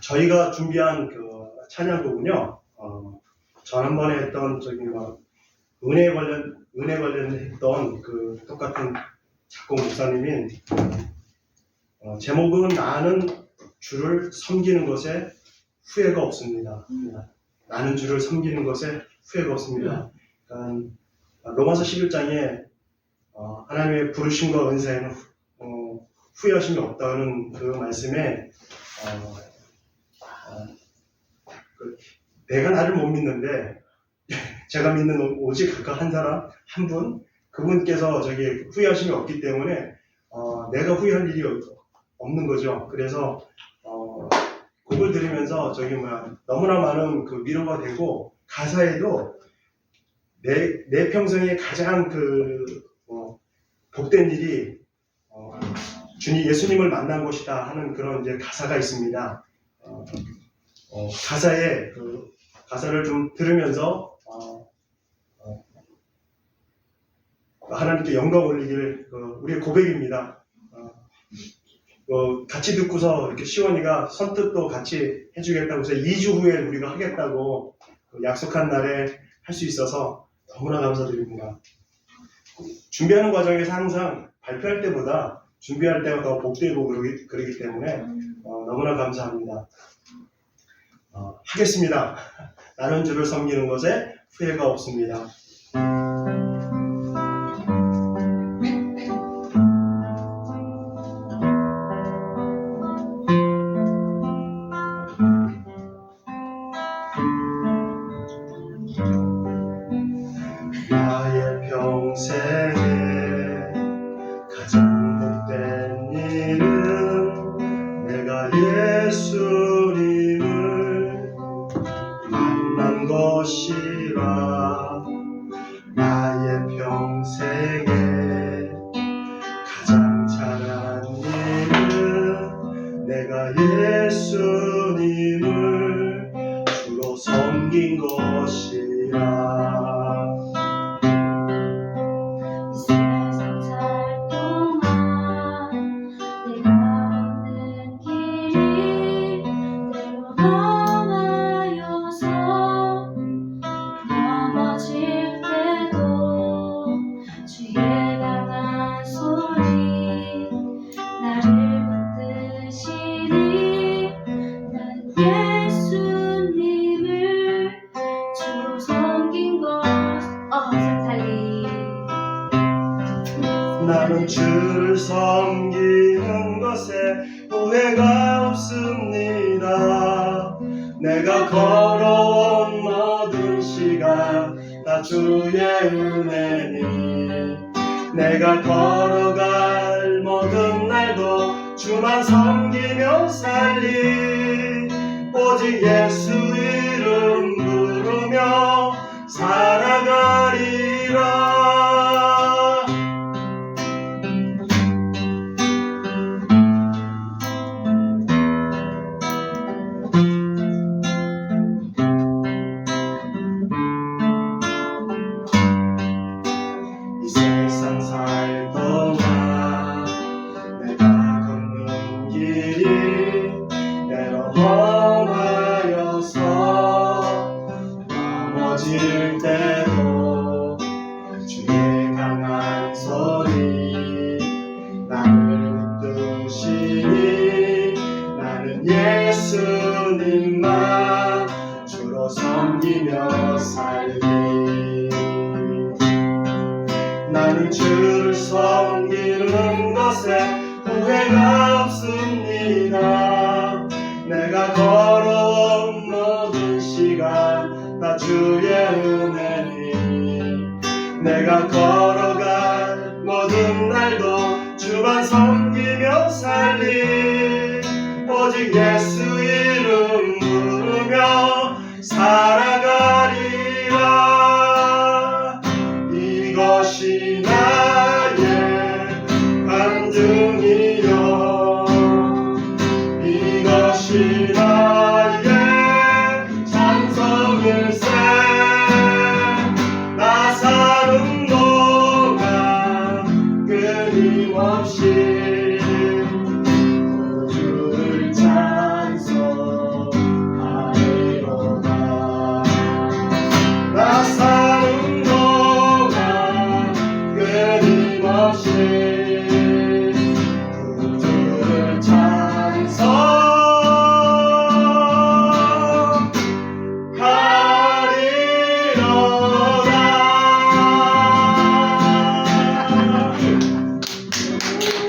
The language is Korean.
저희가 준비한 그 찬양곡은요, 어, 지난번에 했던 저기 뭐 은혜 관련 은혜 관련했던 그 똑같은 작곡 목사님인 어, 제목은 나는 주를 섬기는 것에 후회가 없습니다. 나는 주를 섬기는 것에 후회가 없습니다. 그러니까 로마서 11장에 어, 하나님의 부르심과 은사에는 후- 어, 후회하심이 없다는 그 말씀에 어, 어, 그 내가 나를 못 믿는데 제가 믿는 오직 그한 사람 한 분 그분께서 저기 후회하심이 없기 때문에 어, 내가 후회할 일이 없- 없는 거죠. 그래서 어, 곡을 들으면서 저기 뭐야 너무나 많은 그 위로가 되고 가사에도 내, 내 평생에 가장 그 어, 복된 일이 어, 주님 예수님을 만난 것이다 하는 그런 이제 가사가 있습니다. 어, 어, 가사에 그 가사를 좀 들으면서 어, 어, 하나님께 영광 올리길 그 우리의 고백입니다. 어, 어, 같이 듣고서 이렇게 시원이가 선뜻도 같이 해주겠다고 해서 2주 후에 우리가 하겠다고 그 약속한 날에 할 수 있어서 너무나 감사드립니다. 준비하는 과정에서 항상 발표할 때보다 준비할 때가 더 복되고 그러기, 그러기 때문에 어, 너무나 감사합니다. 어, 하겠습니다. 나는 주를 섬기는 것에 후회가 없습니다. 나의 평생 것이라. 나의 평생에 가장 잘한 일은 내가 예수님 나는 주를 섬기는 것에 후회가 없습니다. 내가 걸어온 모든 시간 다 주의 은혜니 내가 걸어갈 모든 날도 주만 섬기며 살리 오직 예수 이 때로 험하여서 넘어질 때도 주의 강한 소리 나를 붙드시니 나는 예수님만 주로 섬기며 살리. 나는 주를 섬기는 것에 후회가 없습니 주의 은혜니. 내가 걸어갈 모든 날도 주만 섬기며 살리. 오직 예수 이름 부르며 살아가리라. 이것이 나의 간증이요 이것이 나의 você.